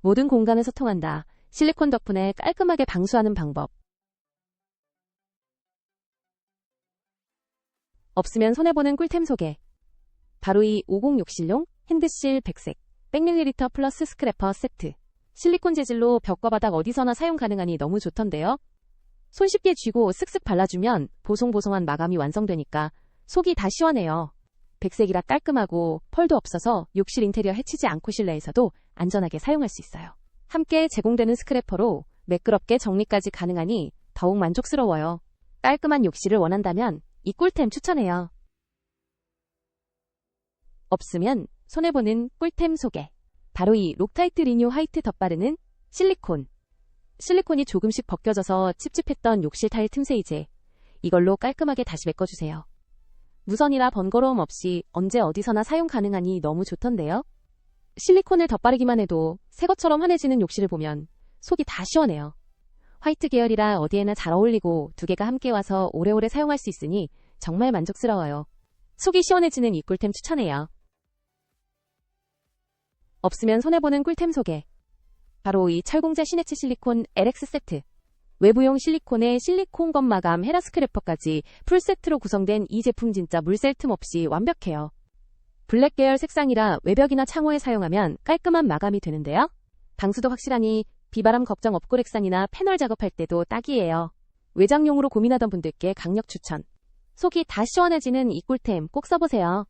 모든 공간에서 통한다. 실리콘 덕분에 깔끔하게 방수하는 방법. 없으면 손해보는 꿀템 소개. 바로 이 50 욕실용 핸드실 100색 100ml 플러스 스크래퍼 세트. 실리콘 재질로 벽과 바닥 어디서나 사용 가능하니 너무 좋던데요. 손쉽게 쥐고 쓱쓱 발라주면 보송보송한 마감이 완성되니까 속이 다 시원해요. 백색이라 깔끔하고 펄도 없어서 욕실 인테리어 해치지 않고 실내에서도 안전하게 사용할 수 있어요. 함께 제공되는 스크래퍼로 매끄럽게 정리까지 가능하니 더욱 만족스러워요. 깔끔한 욕실을 원한다면 이 꿀템 추천해요. 없으면 손해보는 꿀템 소개. 바로 이 록타이트 리뉴 화이트 덧바르는 실리콘. 실리콘이 조금씩 벗겨져서 찝찝했던 욕실 타일 틈새 이제 이걸로 깔끔하게 다시 메꿔주세요. 무선이라 번거로움 없이 언제 어디서나 사용 가능하니 너무 좋던데요. 실리콘을 덧바르기만 해도 새 것처럼 환해지는 욕실을 보면 속이 다 시원해요. 화이트 계열이라 어디에나 잘 어울리고 두 개가 함께 와서 오래오래 사용할 수 있으니 정말 만족스러워요. 속이 시원해지는 이 꿀템 추천해요. 없으면 손해보는 꿀템 소개. 바로 이 철공자 시네츠 실리콘 LX 세트. 외부용 실리콘에 실리콘 건 마감 헤라 스크래퍼까지 풀세트로 구성된 이 제품 진짜 물셀 틈 없이 완벽해요. 블랙 계열 색상이라 외벽이나 창호에 사용하면 깔끔한 마감이 되는데요. 방수도 확실하니 비바람 걱정 없고 렉산이나 패널 작업할 때도 딱이에요. 외장용으로 고민하던 분들께 강력 추천. 속이 다 시원해지는 이 꿀템 꼭 써보세요.